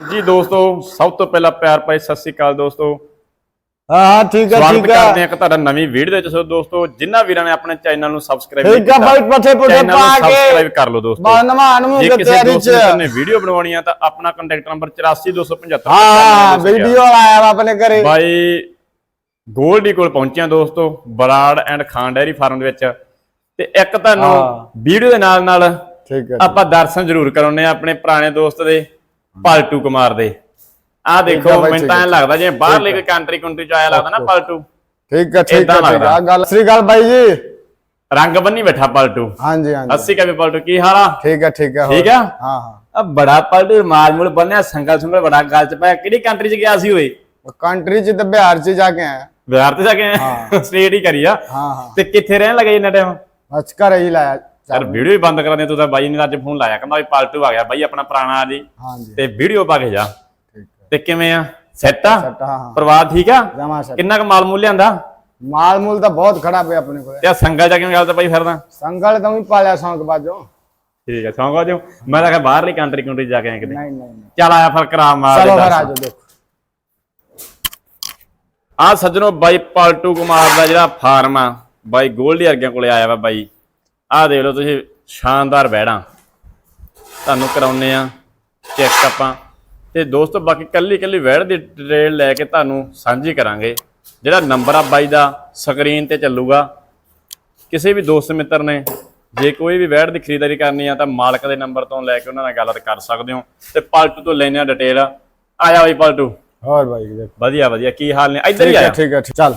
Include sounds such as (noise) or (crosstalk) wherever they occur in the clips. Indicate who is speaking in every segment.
Speaker 1: ਜੀ ਦੋਸਤੋ ਸਭ ਤੋਂ ਪਹਿਲਾਂ ਪਿਆਰ ਭਾਈ ਸਤਿ ਸ੍ਰੀ ਅਕਾਲ ਦੋਸਤੋ।
Speaker 2: ਹਾਂ ਹਾਂ ਠੀਕ ਹੈ
Speaker 1: ਸਵਾਗਤ
Speaker 2: ਠੀਕ
Speaker 1: ਕਰਦੇ
Speaker 2: ਹੈ
Speaker 1: ਹਾਂ ਇੱਕ ਤੁਹਾਡਾ ਨਵੀਂ ਵੀਡੀਓ ਦੇ ਵਿੱਚ। ਸੋ ਦੋਸਤੋ ਜਿਨ੍ਹਾਂ ਵੀਰਾਂ ਨੇ ਆਪਣੇ ਚੈਨਲ ਨੂੰ ਸਬਸਕ੍ਰਾਈਬ
Speaker 2: ਠੀਕ ਹੈ ਭਾਈ ਪੱਠੇ ਪੁੱਠੇ
Speaker 1: ਚੈਨਲ ਨੂੰ
Speaker 2: ਪਾ
Speaker 1: ਸਬਸਕ੍ਰਾਈਬ
Speaker 2: ਕੇ
Speaker 1: ਕਰ ਲਓ ਦੋਸਤੋ।
Speaker 2: ਬਾਨਵਾਨ ਨੂੰ
Speaker 1: ਜੇ ਕਿਸੇ
Speaker 2: ਤਿਆਰੀ
Speaker 1: ਦੋਸਤ
Speaker 2: ਚ।
Speaker 1: ਨੇ ਵੀਡੀਓ ਬਣਵਾਉਣੀ ਆ ਤਾਂ ਆਪਣਾ ਕੰਟੈਕਟ ਨੰਬਰ 84275
Speaker 2: ਹਾਂ ਵੀਡੀਓ ਆਇਆ ਵਾ ਆਪਣੇ ਘਰੇ।
Speaker 1: ਬਾਈ ਗੋਲਡੀ ਕੋਲ ਪਹੁੰਚਿਆ ਦੋਸਤੋ Brar and Khan dairy farm ਦੇ ਵਿੱਚ। ਤੇ ਇੱਕ ਤੁਹਾਨੂੰ। ਵੀਡੀਓ ਦੇ ਨਾਲ ਨਾਲ
Speaker 2: ਠੀਕ ਹੈ
Speaker 1: ਆਪਾਂ ਦਰਸ਼ਨ ਜ਼ਰੂਰ ਕਰਾਉਨੇ ਆ ਆਪਣੇ ਪੁਰਾਣੇ ਦੋਸਤ ਦੇ। ਪਲਟੂ ਕੁਮਾਰ ਦੇ।
Speaker 2: ਹੈ
Speaker 1: ਦੇਖੋ ਮੈਨੂੰ ਤਾਂ ਲੱਗਦਾ ਜਿਵੇਂ ਬਾਹਰਲੇ ਕੋਈ ਕੰਟਰੀ ਕੰਟਰੀ ਚ ਆਇਆ ਲੱਗਦਾ ਨਾ ਪਲਟੂ।
Speaker 2: ਠੀਕ ਹੈ ਠੀਕ ਹੈ। ਹੈ ਗੱਲ ਸ੍ਰੀ ਅਕਾਲ ਬਾਈ ਜੀ।
Speaker 1: ਰੰਗ ਬੰਨੀ ਬੈਠਾ ਪਲਟੂ।
Speaker 2: ਹਾਂਜੀ ਹਾਂਜੀ।
Speaker 1: ਅੱਸੀ ਕਾ ਵੀ ਪਲਟੂ ਕੀ ਹਾਲ ਆ?
Speaker 2: ਠੀਕ ਹੈ ਠੀਕ ਹੈ।
Speaker 1: ਠੀਕ ਆ?
Speaker 2: ਹਾਂ ਹਾਂ।
Speaker 1: ਆ ਬੜਾ ਪਲਟੂ ਮਾਲ ਮੂਲ ਬੰਨਿਆ ਸੰਗਲ ਸੰਗਲ ਬੜਾ ਗੱਲ ਚ ਪਾਇਆ ਕਿਹੜੀ ਕੰਟਰੀ ਚ ਗਿਆ ਸੀ ਓਏ
Speaker 2: ਕੰਟਰੀ ਚ ਤੇ ਬਿਹਾਰ ਚ ਜਾ ਕੇ ਆਇਆ।
Speaker 1: ਬਿਹਾਰ ਤੇ ਜਾ ਕੇ ਸਟੇਟ (laughs) ਹੀ। ਕਰੀ ਆ।
Speaker 2: ਹਾਂ ਹਾਂ।
Speaker 1: ਤੇ ਕਿੱਥੇ ਰਹਿਣ ਲੱਗੇ ਇੰਨਾ ਟਾਈਮ
Speaker 2: ਬਸ ਘਰੇ ਹੀ ਲਾਇਆ।
Speaker 1: ਯਾਰ ਵੀਡੀਓ ਵੀ ਬੰਦ ਕਰਾ ਦੇ ਤੂੰ ਤਾਂ ਬਾਈ ਨੇ ਅੱਜ ਫੋਨ ਲਾਇਆ ਕਹਿੰਦਾ ਵੀ ਪਲਟੂ ਆ ਗਿਆ ਬਾਈ ਆਪਣਾ ਪੁਰਾਣਾ ਆ ਜੀ।
Speaker 2: ਹਾਂਜੀ।
Speaker 1: ਤੇ ਵੀਡੀਓ ਪਾ ਕੇ ਜਾ।
Speaker 2: ਠੀਕ ਹੈ।
Speaker 1: ਤੇ ਕਿਵੇਂ ਆ? ਸੈੱਟ ਆ?
Speaker 2: ਹਾਂ ਹਾਂ।
Speaker 1: ਪਰਿਵਾਰ ਠੀਕ ਆ? ਕਿੰਨਾ ਕੁ ਮਾਲ ਮੂਲ ਲਿਆਂਦਾ?
Speaker 2: ਮਾਲ ਮੂਲ ਤਾਂ ਬਹੁਤ ਖੜਾ ਪਿਆ ਆਪਣੇ ਕੋਲ।
Speaker 1: ਤੇ ਸੰਗਲ ਜਾ ਕੇ ਗੱਲ ਤਾਂ ਬਾਈ ਫਿਰਦਾ?
Speaker 2: ਸੰਗਲ ਤਾਂ ਵੀ ਪਾਲਿਆ ਸ਼ੌਂਕ ਬਾਜੋ।
Speaker 1: ਠੀਕ ਆ ਸੌਂਗਾ ਜੋ ਮੈਂ ਤਾਂ ਕਿਹਾ ਬਾਹਰਲੀ ਕੰਟਰੀ ਕੰਟਰੀ ਜਾ ਕੇ ਆਏ ਕਿਤੇ।
Speaker 2: ਨਹੀਂ ਨਹੀਂ
Speaker 1: ਚੱਲ ਆਇਆ ਫਿਰ ਕਰਾ ਮਾਰ
Speaker 2: ਚਲੋ ਫਿਰ
Speaker 1: ਦਰਸ਼ਨ।
Speaker 2: ਆਜੋ ਦੇਖੋ।
Speaker 1: ਆ ਸੱਜਣੋ ਬਾਈ ਪਾਲਟੂ ਕੁਮਾਰ ਦਾ ਜਿਹੜਾ ਫਾਰਮ ਆ ਬਾਈ ਗੋਲਡੀ ਵਰਗਿਆਂ ਕੋਲੇ ਆਇਆ ਵਾ ਬਾਈ। ਆਹ ਦੇਖ ਲਓ ਤੁਸੀਂ ਸ਼ਾਨਦਾਰ ਬੈੜਾਂ। ਤੁਹਾਨੂੰ ਕਰਾਉਨੇ ਆ ਚੈੱਕ ਆਪਾਂ। ਤੇ ਦੋਸਤੋ ਬਾਕੀ ਕੱਲੀ ਕੱਲੀ ਵੈੜ ਦੀ ਡਿਟੇਲ ਲੈ ਕੇ ਤੁਹਾਨੂੰ ਸਾਂਝੀ ਕਰਾਂਗੇ। ਜਿਹੜਾ ਨੰਬਰ ਆ ਬਾਈ ਦਾ ਸਕਰੀਨ ਤੇ ਚੱਲੂਗਾ। ਕਿਸੇ ਵੀ ਦੋਸਤ ਮਿੱਤਰ ਨੇ ਜੇ ਕੋਈ ਵੀ ਵੈੜ ਦੀ ਖਰੀਦਦਾਰੀ ਕਰਨੀ ਆ ਤਾਂ ਮਾਲਕ ਦੇ ਨੰਬਰ ਤੋਂ ਲੈ ਕੇ ਉਹਨਾਂ ਨਾਲ ਗੱਲਬਾਤ ਕਰ ਸਕਦੇ ਹੋ। ਤੇ ਪਾਲਟੂ ਤੋਂ ਲੈਣੇ ਆ ਡਿਟੇਲ। ਆਇਆ ਬਾਈ ਪਾਲਟੂ
Speaker 2: ਹੋਰ ਬਾਈ
Speaker 1: ਵਧੀਆ ਵਧੀਆ। ਕੀ ਹਾਲ ਨੇ? ਇੱਧਰ ਹੀ
Speaker 2: ਠੀਕ ਹੈ
Speaker 1: ਆਇਆ।
Speaker 2: ਠੀਕ ਹੈ ਠੀਕ- ਚੱਲ।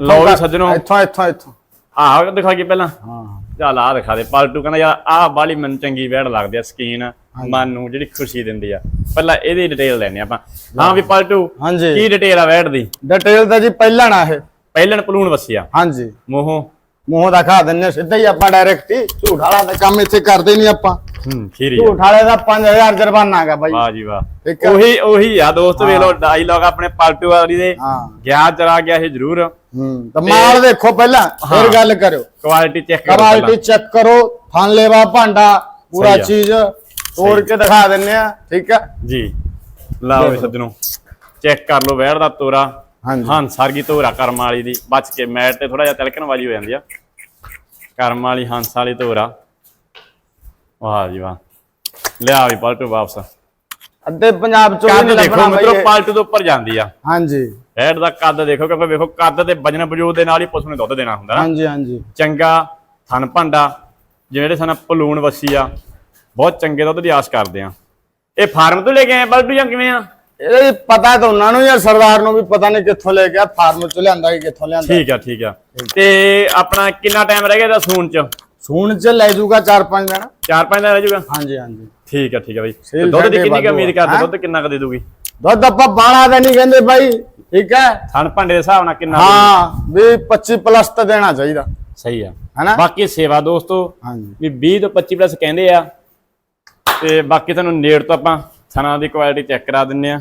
Speaker 1: ਲਓ ਸੱਜਣੋ।
Speaker 2: ਇੱਥੋਂ ਇੱਥੋਂ ਇੱਥੋਂ।
Speaker 1: ਆਹ ਦਿਖਾ ਕੇ ਪਹਿਲਾਂ।
Speaker 2: ਹਾਂ
Speaker 1: ਚੱਲ ਆਹ ਦਿਖਾ ਦੇ। ਪਾਲਟੂ ਕਹਿੰਦਾ ਯਾਰ ਆਹ ਬਾਲੀ ਮੈਨੂੰ ਚੰਗੀ ਵੈੜ ਲੱਗਦੀ ਆ ਸਕੀਨ। ਮਨ ਨੂੰ ਜਿਹੜੀ ਖੁਸ਼ੀ ਦਿੰਦੀ ਆ। ਪਹਿਲਾਂ ਇਹਦੀ ਡਿਟੇਲ ਲੈਣੇ ਆਪਾਂ। ਹਾਂ ਵੀ ਪਾਲਟੂ
Speaker 2: ਹਾਂਜੀ।
Speaker 1: ਕੀ ਡਿਟੇਲ ਆ ਵੈੜ ਦੀ?
Speaker 2: ਡਿਟੇਲ ਤਾਂ ਜੀ ਪਹਿਲਾਂ ਨਾ ਇਹ।
Speaker 1: ਪਹਿਲਣ ਪਲੂਣ ਵਸਿਆ
Speaker 2: ਹਾਂਜੀ।
Speaker 1: ਮੋਹੋਂ।
Speaker 2: ਮੂੰਹ ਦਿਖਾ ਦਿੰਨੇ ਸਿੱਧਾ ਹੀ ਆਪਾਂ ਡਾਇਰੈਕਟ ਹੀ। ਝੂਠ ਵਾਲਾ ਤਾਂ ਕੰਮ ਇੱਥੇ ਕਰਦੇ ਨਹੀਂ ਆਪਾਂ।
Speaker 1: ਹੂੰ ਖੀਰੀ
Speaker 2: ਝੂਠ ਵਾਲੇ ਦਾ 5000 ਜੁਰਮਾਨਾ ਹੈਗਾ ਬਾਈ।
Speaker 1: ਵਾਹ ਜੀ ਵਾਹ।
Speaker 2: ਆ।
Speaker 1: ਉਹੀ ਉਹੀ ਆ ਦੋਸਤ ਵੇਖ ਲਓ ਡਾਇਲੌਗ ਆਪਣੇ ਪਾਲਟੂ ਵਾਲੀ ਦੇ
Speaker 2: ਹਾਂ।
Speaker 1: ਗਿਆ ਚਲਾ ਗਿਆ ਇਹ ਜ਼ਰੂਰ।
Speaker 2: ਹੂੰ। ਤਾਂ ਮਾਲ ਦੇਖੋ ਪਹਿਲਾਂ ਫਿਰ ਗੱਲ ਕਰਿਓ।
Speaker 1: ਕੁਆਲਿਟੀ ਚੈੱਕ ਕਰੋ
Speaker 2: ਕੁਆਲਿਟੀ। ਚੈੱਕ ਕਰੋ ਥਣ ਲੈਵਾ ਭਾਂਡਾ ਪੂਰਾ। ਚੀਜ਼ ਤੋੜ ਕੇ ਦਿਖਾ ਦਿੰਨੇ ਆ ਠੀਕ ਆ?
Speaker 1: ਜੀ। ਲਓ ਸੱਜਣੋ ਚੈੱਕ ਕਰ ਲਓ ਵੈੜ ਦਾ ਤੋਰਾ।
Speaker 2: ਹਾਂਜੀ।
Speaker 1: ਹਾਂ ਸਰਗੀ ਤੋਰਾ ਕਰਮ ਵਾਲੀ ਦੀ। ਬਚ ਕੇ ਮੈਟ ਤੇ ਥੋੜਾ ਜਿਹਾ ਤਿਲਕਣ ਵਾਲੀ ਹੋ ਜਾਂਦੀ ਆ। ਕਰਮ ਵਾਲੀ ਹੰਸ ਵਾਲੀ ਤੋਰਾ। ਵਾਹ ਜੀ ਵਾਹ। ਲਿਆ ਵੀ ਪਲਟੂ ਵਾਪਸ।
Speaker 2: ਅੱਧੇ ਪੰਜਾਬ ਚੋਂ ਵੀ ਨਹੀਂ ਲੱਭਣਾ
Speaker 1: ਮਿੱਤਰੋ। ਪਲਟੂ ਤੋਂ ਉੱਪਰ ਜਾਂਦੀ ਆ।
Speaker 2: ਹਾਂਜੀ।
Speaker 1: ਹੈਡ ਦਾ ਕੱਦ ਦੇਖੋ ਕਿਉਂਕਿ ਵੇਖੋ ਕੱਦ ਤੇ ਵਜਨ ਵਜੂਦ ਦੇ ਨਾਲ ਹੀ ਪਸ਼ੂ ਨੇ ਦੁੱਧ ਦੇਣਾ ਹੁੰਦਾ ਨਾ।
Speaker 2: ਹਾਂਜੀ ਹਾਂਜੀ।
Speaker 1: ਚੰਗਾ ਥਣ ਭਾਂਡਾ ਜਿਹੜੇ ਸਾਨੂੰ ਪਲੂਣ ਵਸੀ ਆ ਬਹੁਤ ਚੰਗੇ ਦੁੱਧ ਦੀ ਆਸ ਕਰਦੇ ਆ। ਇਹ ਫਾਰਮ ਤੋਂ ਲੈ ਕੇ ਆਏ ਪਲਟੂ ਜਾਂ ਕਿਵੇਂ ਆ?
Speaker 2: ਇਹਦਾ ਜੀ ਪਤਾ ਤਾਂ ਉਹਨਾਂ ਨੂੰ ਯਾਰ ਸਰਦਾਰ ਨੂੰ ਵੀ ਪਤਾ ਨਹੀਂ ਕਿੱਥੋਂ ਲੈ ਗਿਆ ਫਾਰਮ ਚ ਲਿਆਂਦਾ ਕਿ ਕਿੱਥੋਂ ਲਿਆਂਦਾ।
Speaker 1: ਠੀਕ ਆ ਠੀਕ ਆ। ਤੇ ਆਪਣਾ ਕਿੰਨਾ ਟਾਈਮ ਰਹਿ ਗਿਆ ਇਹਦਾ ਸੂਣ ਚ?
Speaker 2: ਸੂਣ ਚ ਲੈ ਜਾਊਗਾ 4-5 ਦਿਨ।
Speaker 1: ਚਾਰ ਪੰਜ ਦਿਨ ਰਹਿ ਜਾਊਗਾ?
Speaker 2: ਹਾਂਜੀ ਹਾਂਜੀ।
Speaker 1: ਠੀਕ ਆ ਠੀਕ ਆ ਬਾਈ। ਦੁੱਧ ਦੀ ਕਿੰਨੀ ਕੁ ਉਮੀਦ
Speaker 2: ਵਾਧੂ ਆ,
Speaker 1: ਕਰਦੇ? ਦੁੱਧ ਕਿੰਨਾ ਕੁ ਦੇ ਦੂਗੀ
Speaker 2: ਦੁੱਧ ਆਪਾਂ ਬਾਣਾ ਦਾ ਨਹੀਂ ਕਹਿੰਦੇ ਬਾਈ। ਠੀਕ ਹੈ?
Speaker 1: ਥਣ ਭਾਂਡੇ ਦੇ ਹਿਸਾਬ ਨਾਲ ਕਿੰਨਾ
Speaker 2: ਹਾਂ ਵੀ 25 ਪਲੱਸ ਤਾਂ ਦੇਣਾ ਚਾਹੀਦਾ।
Speaker 1: ਸਹੀ ਆ।
Speaker 2: ਹੈਨਾ?
Speaker 1: ਬਾਕੀ ਸੇਵਾ ਦੋਸਤੋ
Speaker 2: ਹਾਂਜੀ।
Speaker 1: ਵੀ 20 ਤੋਂ 25 ਪਲੱਸ ਕਹਿੰਦੇ ਆ ਤੇ ਬਾਕੀ ਤੁਹਾਨੂੰ ਨੇੜ ਤੋਂ ਆਪਾਂ ਥਣਾ ਦੀ ਕੁਆਲਿਟੀ ਚੈੱਕ ਕਰਾ ਦਿੰਨੇ ਆ।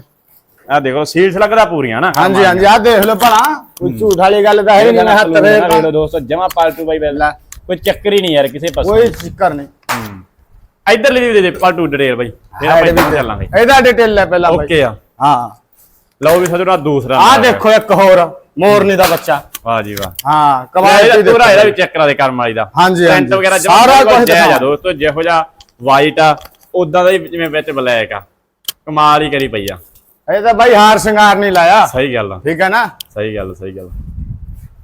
Speaker 1: ਆ ਦੇਖੋ ਸੀਲਸ ਲੱਗਦਾ ਪੂਰੀਆਂ ਨਾ
Speaker 2: ਹਾਂਜੀ ਹਾਂਜੀ ਆ ਦੇਖ ਲਓ ਭਲਾ। ਕੋਈ ਝੂਠ ਵਾਲੀ ਗੱਲ ਤਾਂ ਹੈ ਨਹੀਂ ਮੈਂ ਹੱਥ
Speaker 1: ਵੇਖ
Speaker 2: ਫੇਰ
Speaker 1: ਲਓ ਦੋਸਤੋ ਜਮਾ ਪਾਲਟੂ ਬਾਈ ਬੈਲਾ ਕੋਈ ਚੱਕਰ ਹੀ ਨਹੀਂ ਯਾਰ ਕਿਸੇ ਪਾਸੇ।
Speaker 2: ਕੋਈ ਚੱਕਰ ਨਹੀਂ।
Speaker 1: ਇੱਧਰ ਲਈ ਵੀ ਦੇ ਦੇ ਪਾਲਟੂ ਡਿਟੇਲ ਬਾਈ। ਫਿਰ ਆਪਾਂ ਇੱਧਰ ਨੂੰ ਚੱਲਾਂਗੇ
Speaker 2: ਇਹਦਾ ਡਿਟੇਲ ਲੈ ਪਹਿਲਾਂ ਬਾਈ।
Speaker 1: ਓਕੇ ਆ।
Speaker 2: ਹਾਂ।
Speaker 1: ਲਓ ਵੀ ਸਜਣਾ ਦੂਸਰਾ
Speaker 2: ਆ ਦੇਖੋ ਇੱਕ ਹੋਰ ਮੋਰਨੀ ਦਾ ਬੱਚਾ।
Speaker 1: ਵਾਹ ਜੀ ਵਾਹ।
Speaker 2: ਹਾਂ
Speaker 1: ਇਹਦਾ
Speaker 2: ਕਵਾਇਤੀ
Speaker 1: ਪੂਰਾ ਇਹਦਾ ਵੀ ਚੈੱਕ ਕਰਾ ਦੇ ਕਰਮ ਵਾਲੀ ਦਾ।
Speaker 2: ਹਾਂਜੀ, ਹਾਂਜੀ।
Speaker 1: ਵਗੈਰਾ
Speaker 2: ਸਾਰਾ
Speaker 1: ਆ
Speaker 2: ਦਿਖਾਓ।
Speaker 1: ਦੋਸਤੋ ਜਿਹੋ ਜਿਹਾ ਵਾਈਟ ਆ ਉਦਾਂ ਦਾ ਹੀ ਜਿਵੇਂ ਵਿੱਚ ਬਲੈਕ ਆ। ਕਮਾਲ ਹੀ ਕਰੀ ਪਈ ਆ।
Speaker 2: ਇਹ ਤਾਂ ਬਾਈ ਹਾਰ ਸ਼ਿੰਗਾਰ ਨਹੀਂ ਲਾਇਆ।
Speaker 1: ਸਹੀ ਗੱਲ ਆ।
Speaker 2: ਠੀਕ ਹੈ ਨਾ?
Speaker 1: ਸਹੀ ਗੱਲ ਸਹੀ ਗੱਲ।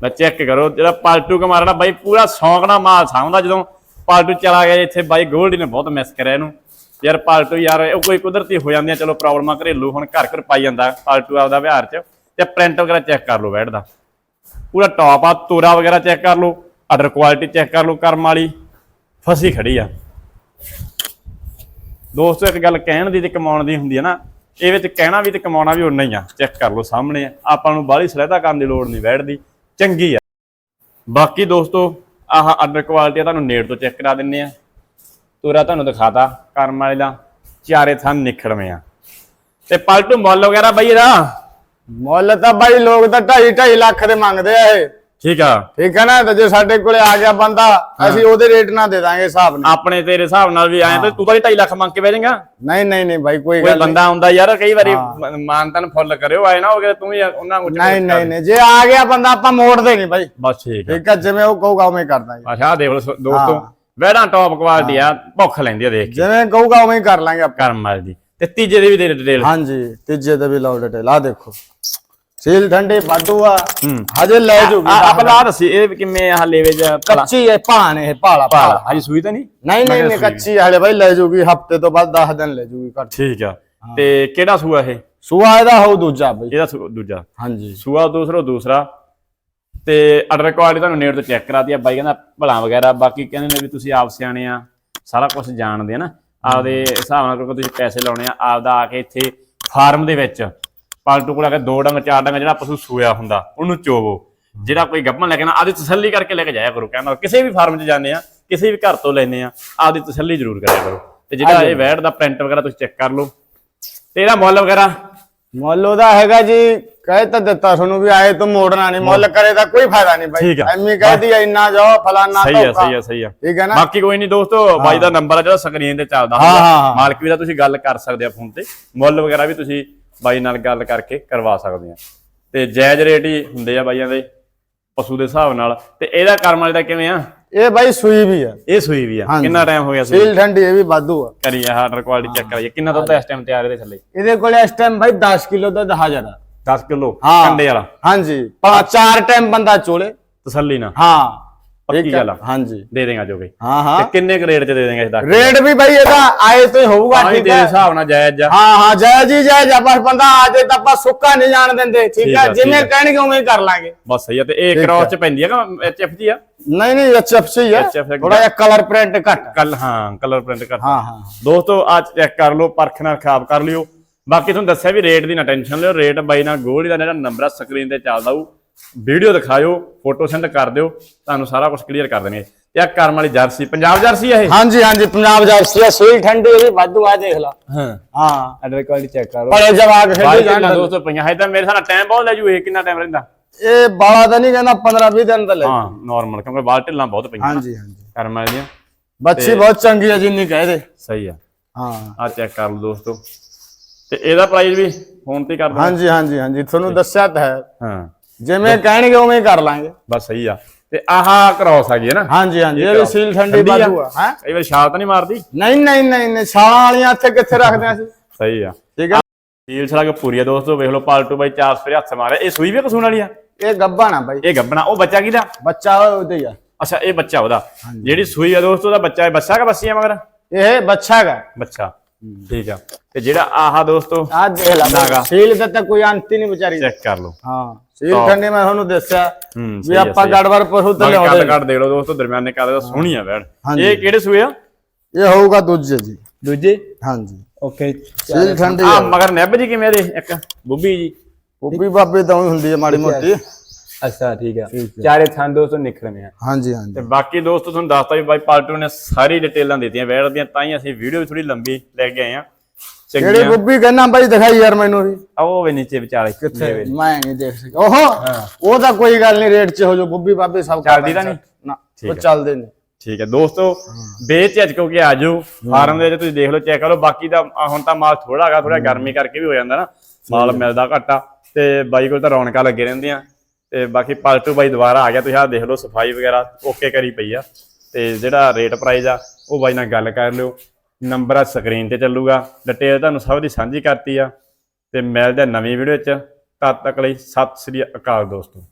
Speaker 1: ਮੈਂ ਚੈੱਕ ਕਰੋ ਜਿਹੜਾ ਪਾਲਟੂ ਕਮਾਰਨਾ ਬਾਈ ਪੂਰਾ ਸ਼ੌਂਕ ਨਾਲ ਮਾਲ ਸਾਂਭਦਾ ਜਦੋਂ ਪਾਲਟੂ ਚਲਾ ਗਿਆ ਇੱਥੇ ਬਾਈ ਗੋਲਡੀ ਨੇ ਬਹੁਤ ਮਿਸ ਕਰਿਆ ਇਹਨੂੰ। ਯਾਰ ਪਾਲਟੂ ਯਾਰ, ਉਹ ਕੋਈ ਕੁਦਰਤੀ ਹੋ ਜਾਂਦੀਆਂ, ਚਲੋ ਪ੍ਰੋਬਲਮਾਂ ਘਰੇਲੂ ਹੁਣ ਘਰ ਘਰ ਪਾਈ ਜਾਂਦਾ ਪਾਲਟੂ ਆਪਦਾ ਵਿਹਾਰ ਚ। ਤੇ ਪ੍ਰਿੰਟ ਵਗੈਰਾ ਚੈੱਕ ਕਰ ਲਓ ਬੈਠ ਦਾ। ਪੂਰਾ ਟੌਪ ਆ, ਤੋਰਾ ਵਗੈਰਾ ਚੈੱਕ ਕਰ ਲਓ ਆਰਡਰ ਕੁਆਲਿਟੀ ਚੈੱਕ ਕਰ ਲਓ ਕਰਮ ਵਾਲੀ। ਫਸੀ ਖੜੀ ਆ। ਦੋਸਤੋ, ਇੱਕ ਗੱਲ ਕਹਿਣ ਦੀ ਤੇ ਕਮਾਉਣ ਦੀ ਹੁੰਦੀ ਹੈ ਨਾ, ਇਹ ਵਿੱਚ ਕਹਿਣਾ ਵੀ ਤੇ ਕਮਾਉਣਾ ਵੀ ਉਨਾ ਹੀ ਆ। ਚੈੱਕ ਕਰ ਲਓ ਸਾਹਮਣੇ ਆ। ਆਪਾਂ ਨੂੰ ਬਾਹਲੀ ਸਲਾਹਤਾ ਕਰਨ ਦੀ ਲੋੜ ਨਹੀਂ ਬੈਠਦੀ ਚੰਗੀ ਆ। ਬਾਕੀ ਦੋਸਤੋ, ਆਹ ਆਰਡਰ ਕੁਆਲਿਟੀ ਤੁਹਾਨੂੰ ਨੇੜ ਤੋਂ ਚੈੱਕ ਕਰਾ ਦਿੰਨੇ ਆ। ਤੋਰਾ ਤੁਹਾਨੂੰ ਦਿਖਾਤਾ ਕਰਮ ਵਾਲੇ ਦਾ। ਚਾਰੇ ਥਾਂ ਨਿਖੜਵੇਂ ਆ। ਤੇ ਪਲਟੂ ਮੁੱਲ ਵਗੈਰਾ ਬਈ ਇਹਦਾ?
Speaker 2: ਮੁੱਲ ਤਾਂ ਬਾਈ ਲੋਕ ਤਾਂ 2.5 2.5 ਲੱਖ ਦੇ ਮੰਗਦੇ ਆ ਇਹ।
Speaker 1: ਠੀਕ ਆ।
Speaker 2: ਠੀਕ ਹੈ ਨਾ ਤੇ ਜੇ ਸਾਡੇ ਕੋਲੇ ਆ ਗਿਆ ਬੰਦਾ ਅਸੀਂ ਉਹਦੇ ਰੇਟ ਨਾਲ ਦੇ ਦਾਂਗੇ ਹਿਸਾਬ ਨਾਲ।
Speaker 1: ਆਪਣੇ ਤੇਰੇ ਹਿਸਾਬ ਨਾਲ ਵੀ ਆਏ ਤੇ ਤੂੰ ਤਾਂ 2.5 ਲੱਖ ਮੰਗ ਕੇ ਵੇਚੇਂਗਾ
Speaker 2: ਨਹੀਂ ਨਹੀਂ ਨਹੀਂ ਭਾਈ ਕੋਈ ਗੱਲ
Speaker 1: ਬੰਦਾ ਆਉਂਦਾ ਯਾਰ ਕਈ ਵਾਰੀ ਮਾਨਤਨ ਫੁੱਲ ਕਰਿਓ ਆਏ ਨਾ ਹੋਗੇ ਤੂੰ ਵੀ ਉਹਨਾਂ ਨੂੰ
Speaker 2: ਨਹੀਂ ਨਹੀਂ ਨਹੀਂ ਜੇ ਆ ਗਿਆ ਬੰਦਾ ਆਪਾਂ ਮੋੜਦੇ ਨਹੀਂ ਭਾਈ
Speaker 1: ਬਸ ਠੀਕ ਆ।
Speaker 2: ਠੀਕ ਹੈ ਜਿਵੇਂ ਉਹ ਕਹੂਗਾ ਉਵੇਂ ਹੀ ਕਰ ਦਾਂਗੇ
Speaker 1: ਅੱਛਾ ਦੇਖ ਲਓ ਦੋਸਤੋ ਵੈੜਾਂ ਟੌਪ ਕੁਆਲਿਟੀ ਆ ਭੁੱਖ ਲੈਂਦੀ ਆ ਦੇਖ ਕੇ।
Speaker 2: ਜਿਵੇਂ ਕਹੂਗਾ ਉਵੇਂ ਹੀ ਕਰ ਲਾਂਗੇ ਆਪਾਂ।
Speaker 1: ਕਰਮ ਵਾਲੀ ਦੀ। ਤੇ ਤੀਜੇ ਦੀ ਵੀ ਦੇ ਡਿਟੇਲ
Speaker 2: ਹਾਂਜੀ ਤੀਜੇ ਤੇ ਵੀ ਲਓ ਡਿਟੇਲ ਆ ਦੇਖੋ। ਸੀਲ ਠੰਡੀ ਵਾਧੂ ਆ।
Speaker 1: ਹੂੰ।
Speaker 2: ਹਜੇ ਲੈ ਜੂਗੀ
Speaker 1: ਆ ਆਪਾਂ ਲਾ ਦੱਸੀ ਇਹ ਕਿਵੇਂ ਆ ਲੇਵੇ ਜ
Speaker 2: ਕੱਚੀ ਹੈ ਭਾਣ ਇਹ ਭਾਲਾ ਭਾਲਾ।
Speaker 1: ਹਾਜੀ ਸੂਈ ਤਾਂ ਨਹੀਂ?
Speaker 2: ਨਹੀਂ ਨਹੀਂ ਨਹੀਂ ਕੱਚੀ ਹੈ ਹਲੇ ਭਾਈ ਲੈ ਜੂਗੀ ਹਫ਼ਤੇ ਤੋਂ ਬਾਅਦ 10 ਦਿਨ ਲੈ ਜੂਗੀ ਘੱਟ।
Speaker 1: ਠੀਕ ਆ। ਤੇ ਕਿਹੜਾ ਸੂਆ ਇਹ?
Speaker 2: ਸੂਆ ਇਹਦਾ ਹੋਊ ਦੂਜਾ ਭਾਈ
Speaker 1: ਇਹਦਾ ਦੂਜਾ।
Speaker 2: ਹਾਂਜੀ।
Speaker 1: ਸੂਆ ਦੂਸਰਾ ਦੂਸਰਾ। ਤੇ ਆਰਡਰ ਕੁਆਲਿਟੀ ਤੁਹਾਨੂੰ ਨੇੜ ਤੋਂ ਚੈੱਕ ਕਰਾਤੀ ਆ। ਬਾਈ ਕਹਿੰਦਾ ਭਲਾ ਵਗੈਰਾ ਬਾਕੀ ਕਹਿੰਦੇ ਨੇ ਵੀ ਤੁਸੀਂ ਆਪ ਸਿਆਣੇ ਆ ਸਾਰਾ ਕੁਝ ਜਾਣਦੇ ਆ ਨਾ। ਆਪਦੇ ਹਿਸਾਬ ਨਾਲ ਕਿਉਂਕਿ ਤੁਸੀਂ ਪੈਸੇ ਲਾਉਣੇ ਆ ਆਪਦਾ ਆ ਕੇ ਇੱਥੇ ਫਾਰਮ ਦੇ ਵਿੱਚ ਪਾਲਤੂ ਕੋਲ ਆ ਕੇ ਦੋ ਡੰਗ ਚਾਰ ਡੰਗ ਜਿਹੜਾ ਪਸ਼ੂ ਸੂਇਆ ਹੁੰਦਾ ਉਹਨੂੰ ਚੋਵੋ। ਜਿਹੜਾ ਕੋਈ ਗੱਭਣ ਲੈ ਕੇ ਨਾ ਆਦੀ ਤਸੱਲੀ ਕਰਕੇ ਲੈ ਕੇ ਜਾਇਆ ਕਰੋ। ਕਹਿੰਦਾ ਕਿਸੇ ਵੀ ਫਾਰਮ 'ਚ ਜਾਂਦੇ ਆ ਕਿਸੇ ਵੀ ਘਰ ਤੋਂ ਲੈਨੇ ਆ ਆਪਦੀ ਤਸੱਲੀ ਜ਼ਰੂਰ ਕਰਿਆ ਕਰੋ। ਤੇ ਜਿਹੜਾ ਇਹ ਵੈੜ ਦਾ ਪ੍ਰਿੰਟ ਵਗੈਰਾ ਤੁਸੀਂ ਚੈੱਕ ਕਰ ਲਓ। ਤੇ ਇਹਦਾ ਮੁੱਲ ਵਗੈਰਾ?
Speaker 2: ਮੁੱਲ ਉਹਦਾ ਹੈਗਾ ਜੀ ਕਹਿ ਤਾਂ ਦਿੱਤਾ ਤੁਹਾਨੂੰ ਵੀ ਆਏ ਤੋਂ ਮੋੜਨਾ ਨਹੀਂ ਮੁੱਲ ਕਰੇ ਤਾਂ ਕੋਈ ਫਾਇਦਾ ਨਹੀਂ ਭਾਈ
Speaker 1: ਠੀਕ ਆ।
Speaker 2: ਐਵੇਂ ਕਹਿਦੀ ਇੰਨਾ ਜਾਓ ਫਲਾਨਾ
Speaker 1: ਸਹੀ ਆ
Speaker 2: ਧੋਖਾ।
Speaker 1: ਸਹੀ ਆ ਸਹੀ ਆ।
Speaker 2: ਠੀਕ ਹੈ ਨਾ?
Speaker 1: ਬਾਕੀ ਕੋਈ ਨਹੀਂ ਦੋਸਤੋ ਬਾਈ ਦਾ ਨੰਬਰ ਆ ਜਿਹੜਾ ਸਕਰੀਨ ਤੇ ਚੱਲਦਾ
Speaker 2: ਹਾਂ,
Speaker 1: ਹੁੰਦਾ।
Speaker 2: ਹਾਂ, ਹਾਂ।
Speaker 1: ਮਾਲਕ ਵੀ ਦਾ ਤੁਸੀਂ ਗੱਲ ਕਰ ਸਕਦੇ ਆ ਫੋਨ ਤੇ। ਮੁੱਲ ਵਗੈਰਾ ਵੀ ਤੁਸੀਂ ਬਾਈ ਨਾਲ ਗੱਲ ਕਰਕੇ ਕਰਵਾ ਸਕਦੇ ਆ। ਤੇ ਜਾਇਜ਼ ਰੇਟ ਹੀ ਹੁੰਦੇ ਆ ਬਾਈਆਂ ਦੇ ਪਸ਼ੂ ਦੇ ਹਿਸਾਬ ਨਾਲ। ਤੇ ਇਹਦਾ ਕਰਮ ਵਾਲੇ ਦਾ ਕਿਵੇਂ ਆ?
Speaker 2: ਇਹ ਭਾਈ ਸੂਈ ਵੀ ਆ।
Speaker 1: ਇਹ ਸੂਈ ਵੀ ਆ।
Speaker 2: ਹਾਂਜੀ।
Speaker 1: ਕਿੰਨਾ ਟਾਈਮ ਹੋ ਗਿਆ ਸੂਈ
Speaker 2: ਸੀਲ ਠੰਡੀ ਇਹ ਵੀ ਵਾਧੂ ਆ।
Speaker 1: ਕਰੀ ਆ ਆਰਡਰ ਕੁਆਲਿਟੀ ਚੈੱਕ ਕਰਾਈਏ ਕਿੰਨਾ ਦੁੱਧ ਇਸ ਟਾਈਮ ਤਿਆਰ ਇਹਦੇ ਥੱਲੇ?
Speaker 2: ਇਹਦੇ ਕੋਲੇ ਇਸ ਟਾਈਮ ਭਾਈ 10 ਕਿਲੋ ਦੁੱਧ ਹਾਜ਼ਰ ਆ।
Speaker 1: 10 ਕਿਲੋ
Speaker 2: ਹਾਂ।
Speaker 1: ਕੰਡੇ ਵਾਲਾ।
Speaker 2: ਹਾਂਜੀ। ਪਾ ਚਾਰ ਟਾਈਮ ਬੰਦਾ ਚੋਲੇ।
Speaker 1: ਤਸੱਲੀ ਨਾਲ।
Speaker 2: ਹਾਂ।
Speaker 1: ਪੱਕੀ
Speaker 2: ਆ।
Speaker 1: ਗੱਲ ਆ।
Speaker 2: ਹਾਂਜੀ।
Speaker 1: ਦੇ ਦੇਗਾ ਜੋ ਵੀ।
Speaker 2: ਹਾਂ
Speaker 1: ਤੇ
Speaker 2: ਹਾਂ
Speaker 1: ਕਿੰਨੇ ਕੁ ਰੇਟ ਚ ਦੇ ਦੇਗਾ ਇਸ ਦਾ
Speaker 2: ਰੇਟ ਵੀ ਭਾਈ ਇਹਦਾ ਆਏ ਤੋਂ ਹੀ ਹੋਊਗਾ
Speaker 1: ਹਾਂ
Speaker 2: ਠੀਕ
Speaker 1: ਦੇ
Speaker 2: ਹੈ
Speaker 1: ਹਿਸਾਬ ਨਾਲ ਜਾਇਜ਼ ਆ।
Speaker 2: ਹਾਂ ਹਾਂ ਜੈ ਜੀ ਜੈ ਜੀ ਬਸ ਬੰਦਾ ਆ ਜੇ ਤਾਂ ਆਪਾਂ ਸੁੱਕਾ ਨਹੀਂ ਜਾਣ ਦਿੰਦੇ ਠੀਕ
Speaker 1: ਠੀਕ
Speaker 2: ਹੈ
Speaker 1: ਆ,
Speaker 2: ਜਿਵੇਂ
Speaker 1: ਆ।
Speaker 2: ਕਹਿਣਗੇ ਉਵੇਂ ਹੀ ਕਰ ਲਾਂਗੇ।
Speaker 1: ਬਸ ਸਹੀ ਆ ਤੇ ਇਹ ਕ੍ਰੋਸ ਚ ਪੈਂਦੀ ਆ ਕਿ ਐਚਐਫ ਜੀ ਆ?
Speaker 2: ਨਹੀਂ ਨਹੀਂ ਐਚਐਫ ਸਹੀ ਹੈ
Speaker 1: HF ਹੈ।
Speaker 2: ਥੋੜਾ ਜਿਹਾ ਕਲਰ ਪ੍ਰਿੰਟ ਘੱਟ।
Speaker 1: ਕੱਲ ਹਾਂ ਕਲਰ ਪ੍ਰਿੰਟ ਕਰ
Speaker 2: ਹਾਂ ਹਾਂ
Speaker 1: ਦੋਸਤੋ ਅੱਜ ਚੈੱਕ ਕਰ ਲਓ ਪਰਖ ਨਾਲ ਖਾਬ ਕਰ ਲਿਓ। ਬਾਕੀ ਤੁਹਾਨੂੰ ਦੱਸਿਆ ਵੀ ਰੇਟ ਦੀ ਨਾ ਟੈਨਸ਼ਨ ਲਿਓ ਰੇਟ ਬਾਈ ਨਾਲ ਗੋਲਡੀ ਦਾ ਜਿਹੜਾ ਨੰਬਰ ਆ ਸਕਰੀਨ ਤੇ ਚੱਲਦਾ ਉਹ ਵੀਡੀਓ ਦਿਖਾਇਓ ਫੋਟੋ ਸੈਂਡ ਕਰ ਦਿਓ ਤੁਹਾਨੂੰ ਸਾਰਾ ਕੁਝ ਕਲੀਅਰ ਕਰ ਦੇਣਗੇ। ਤੇ ਆ ਕਰਮ ਵਾਲੀ ਜਰਸੀ ਪੰਜਾਬ ਜਰਸੀ ਆ ਇਹ?
Speaker 2: ਹਾਂਜੀ ਹਾਂਜੀ ਪੰਜਾਬ ਜਰਸੀ ਆ ਸੂਈ ਠੰਡੀ ਇਹਦੀ ਵਾਧੂ ਆ ਦੇਖ ਲਾ।
Speaker 1: ਹਾਂ।
Speaker 2: ਹਾਂ।
Speaker 1: ਆਰਡਰ ਕੁਆਲਿਟੀ ਚੈੱਕ ਕਰੋ
Speaker 2: ਬੜੇ ਜਵਾਕ ਖੇਡੀ
Speaker 1: ਕਿੰਨਾ ਦੋਸਤੋ ਪਈਆਂ ਹੈ ਤਾਂ ਮੇਰੇ ਸਾਰਾ ਟਾਈਮ ਬਹੁਤ ਲੈ ਜੂ ਇਹ ਕਿੰਨਾ ਟਾਈਮ ਰਹਿੰਦਾ?
Speaker 2: ਇਹ ਬਾਲਾ ਤਾਂ ਨਹੀਂ ਕਹਿੰਦਾ 15 20 ਦਿਨ ਤਾਂ ਲੈ
Speaker 1: ਹਾਂ ਨਾਰਮਲ ਕਿਉਂਕਿ ਬਾਲ ਢਿੱਲਾਂ ਬਹੁਤ ਪਈਆਂ।
Speaker 2: ਹਾਂਜੀ ਹਾਂਜੀ।
Speaker 1: ਕਰਮ ਵਾਲੀਆਂ
Speaker 2: ਬੱਚੀ ਬਹੁਤ ਚੰਗੀ ਹੈ ਜਿੰਨੀ ਕਹਦੇ
Speaker 1: ਸਹੀ ਆ।
Speaker 2: ਹਾਂ।
Speaker 1: ਆ ਚੈੱਕ ਕਰ ਲਓ ਦੋਸਤੋ। ਤੇ ਇਹਦਾ ਪ੍ਰਾਈਸ ਵੀ ਫੋਨ ਤੇ ਕਰ ਦੋ
Speaker 2: ਹਾਂਜੀ ਹਾਂਜੀ ਹਾਂਜੀ। ਤੁਹਾਨੂੰ ਦੱਸਿਆ ਤਾਂ ਹੈ।
Speaker 1: ਹਾਂ।
Speaker 2: ਜਿਵੇਂ ਕਹਿਣਗੇ ਉਵੇਂ ਕਰ ਲਾਂਗੇ।
Speaker 1: ਬਸ ਸਹੀ ਆ। ਤੇ ਆਹ ਕ੍ਰੋਸ ਆ ਗਈ ਹੈ ਨਾ।
Speaker 2: ਹਾਂਜੀ ਹਾਂਜੀ। ਇਹ ਵੀ ਸੀਲ ਠੰਡੀ
Speaker 1: ਠੰਡੀ ਆ?
Speaker 2: ਆ ਹੈ?
Speaker 1: ਕਈ ਵਾਰ ਛਾਲ ਤਾਂ ਨਹੀਂ ਮਾਰਦੀ?
Speaker 2: ਨਹੀਂ ਨਹੀਂ ਨਹੀਂ ਨਹੀਂ। ਛਾਲਾਂ ਵਾਲੀਆਂ ਇੱਥੇ ਕਿੱਥੇ ਰੱਖਦੇ ਆ ਅਸੀਂ?
Speaker 1: ਸਹੀ ਆ।
Speaker 2: ਠੀਕ ਹੈ।
Speaker 1: ਸੀਲ ਛੜਾ ਕੇ ਪੂਰੀ ਆ ਦੋਸਤੋ। ਵੇਖ ਲਓ ਪਾਲਟੂ ਬਾਈ ਚਾਰ ਸਫਰੇ ਹੱਥ ਮਾਰਿਆ ਇਹ ਸੂਈ ਵੀ ਕਸੂਣ ਵਾਲੀ ਆ?
Speaker 2: ਇਹ ਗੱਬਾ ਨਾ ਬਾਈ।
Speaker 1: ਇਹ ਗੱਬਣਾ ਉਹ ਬੱਚਾ ਕਿਹਦਾ?
Speaker 2: ਬੱਚਾ ਉਹਦੇ ਆ।
Speaker 1: ਅੱਛਾ ਇਹ ਬੱਚਾ ਉਹਦਾ। ਜਿਹੜੀ ਸੂਈ ਆ ਦੋਸਤੋ ਦਾ ਬੱਚਾ ਹੈ ਬੱਚਾ ਕਾ ਬੱਸੀ ਆ ਮਗਰ?
Speaker 2: ਇਹ ਬੱਚਾ ਹੈਗਾ।
Speaker 1: ਬੱਚਾ। ਠੀਕ ਆ। ਤੇ ਜਿਹੜਾ ਆਹ ਦੋਸਤੋ
Speaker 2: ਆ ਦੇਖ ਲਾ
Speaker 1: ਨਾਗਾ।
Speaker 2: ਸੀਲ ਦਾ ਤਾਂ ਕੋਈ ਅੰਤ ਹੀ ਨਹੀਂ ਵਿਚਾਰੀ।
Speaker 1: ਚੈੱਕ ਕਰ ਲਓ।
Speaker 2: ਹਾਂ ਸੀਲ ਠੰਡੀ ਮੈਂ ਤੁਹਾਨੂੰ ਦੱਸਿਆ
Speaker 1: ਹੂੰ
Speaker 2: ਵੀ
Speaker 1: ਸਹੀ ਆ,
Speaker 2: ਆਪਾਂ
Speaker 1: ਸਹੀ ਆ।
Speaker 2: ਗੜਵਰ ਪਸ਼ੂ ਤੇ
Speaker 1: ਬਾਕੀ
Speaker 2: ਲਿਆਉਂਦੇ
Speaker 1: ਕੱਟ ਕੱਟ ਦੇਖ ਲਓ ਦੋਸਤੋ ਦਰਮਿਆਨੇ ਕੱਦ ਦਾ ਸੋਹਣੀ ਆ
Speaker 2: ਹਾਂਜੀ।
Speaker 1: ਇਹ ਕਿਹੜੇ ਸੂਏ ਆ?
Speaker 2: ਇਹ ਹੋਊਗਾ ਦੂਜੇ ਜੀ।
Speaker 1: ਦੂਜੇ?
Speaker 2: ਹਾਂਜੀ।
Speaker 1: ਓਕੇ।
Speaker 2: ਸੀਲ ਠੰਡੀ
Speaker 1: ਆ। ਮਗਰ ਨੈਬ ਜੀ ਕਿਵੇਂ ਦੇ ਇੱਕ ਬੁੱਬੀ ਜੀ।
Speaker 2: ਉਪੀ ਬਾਬੇ ਤਾਂ ਹੁੰਦੀ ਹੈ ਮਾੜੀ ਮੋਟੀ।
Speaker 1: ਅੱਛਾ ਠੀਕ ਆ। ਚਾਰੇ ਥਾਂ ਦੋਸਤੋ ਨਿਖਰਵੇਂ ਆ।
Speaker 2: ਹਾਂਜੀ ਹਾਂਜੀ।
Speaker 1: ਤੇ ਬਾਕੀ ਦੋਸਤੋ ਤੁਹਾਨੂੰ ਦੱਸਤਾ ਵੀ ਬਾਈ ਪਾਲਟੂ ਨੇ ਸਾਰੀ ਡਿਟੇਲਾਂ ਦਿੱਤੀਆਂ ਵੈੜ ਦੀਆਂ ਤਾਂ ਹੀ ਅਸੀਂ ਵੀਡੀਓ ਵੀ ਥੋੜੀ ਲੰਬੀ ਲੈ ਕੇ ਆਏ ਆ।
Speaker 2: ਕਿਹੜੀ
Speaker 1: ਚੰਗੀਆਂ
Speaker 2: ਬੁੱਬੀ ਕਹਿੰਦਾ ਬਾਈ ਦਿਖਾਈ ਯਾਰ ਮੈਨੂੰ ਵੀ।
Speaker 1: ਆ ਉਹ ਵੀ ਨੀਚੇ ਵਿਚਾਲੇ
Speaker 2: ਕਿੱਥੇ? ਮੈਂ ਨਹੀਂ ਦੇਖ ਸਕਿਆ ਓਹੋ ਉਹ ਤਾਂ ਕੋਈ ਗੱਲ ਨਹੀਂ ਰੇਟ 'ਚ ਹੋ ਜੋ ਬੁੱਬੀ ਬਾਬੇ ਸਭ
Speaker 1: ਚੱਲਦੀ ਤਾਂ ਨਹੀਂ?
Speaker 2: ਨਾ
Speaker 1: ਠੀਕ
Speaker 2: ਉਹ
Speaker 1: ਹੈ।
Speaker 2: ਚੱਲਦੇ ਨਹੀਂ
Speaker 1: ਠੀਕ ਹੈ ਦੋਸਤੋ ਬੇਝਿਜਕ ਹੋ ਕੇ ਆ ਜਾਓ ਫਾਰਮ ਦੇ ਵਿੱਚ ਤੁਸੀਂ ਦੇਖ ਲਓ ਚੈੱਕ ਕਰੋ। ਬਾਕੀ ਦਾ ਆਹ ਹੁਣ ਤਾਂ ਮਾਲ ਥੋੜਾ ਹੈਗਾ ਥੋੜਾ ਗਰਮੀ ਕਰਕੇ ਵੀ ਹੋ ਜਾਂਦਾ ਨਾ। ਮਾਲ ਮਿਲਦਾ ਘੱਟਾ ਤੇ ਬਾਈ ਕੋਲ ਤਾਂ ਰੌਣਕਾਂ ਲੱਗੇ ਰਹਿੰਦੀਆਂ। ਤੇ ਬਾਕੀ ਪਾਲਟੂ ਬਾਈ ਦੁਬਾਰਾ ਆ ਗਿਆ, ਤੁਸੀਂ ਆਹ ਦੇਖ ਲਓ ਸਫ਼ਾਈ ਵਗੈਰਾ ਓਕੇ ਕਰੀ ਪਈ ਆ। ਤੇ ਜਿਹੜਾ ਰੇਟ ਪ੍ਰਾਈਜ਼ ਆ, ਉਹ ਬਾਈ ਨਾਲ ਗੱਲ ਕਰ ਲਿਓ। ਨੰਬਰ ਆ ਸਕਰੀਨ ਤੇ ਚੱਲੂਗਾ। ਡਿਟੇਲ ਤੁਹਾਨੂੰ ਸਭ ਦੀ ਸਾਂਝੀ ਕਰਤੀ ਆ। ਤੇ ਮਿਲਦੇ ਆ ਨਵੀਂ ਵੀਡੀਓ 'ਚ। ਤਦ ਤੱਕ ਲਈ ਸਤਿ ਸ੍ਰੀ ਅਕਾਲ ਦੋਸਤੋ।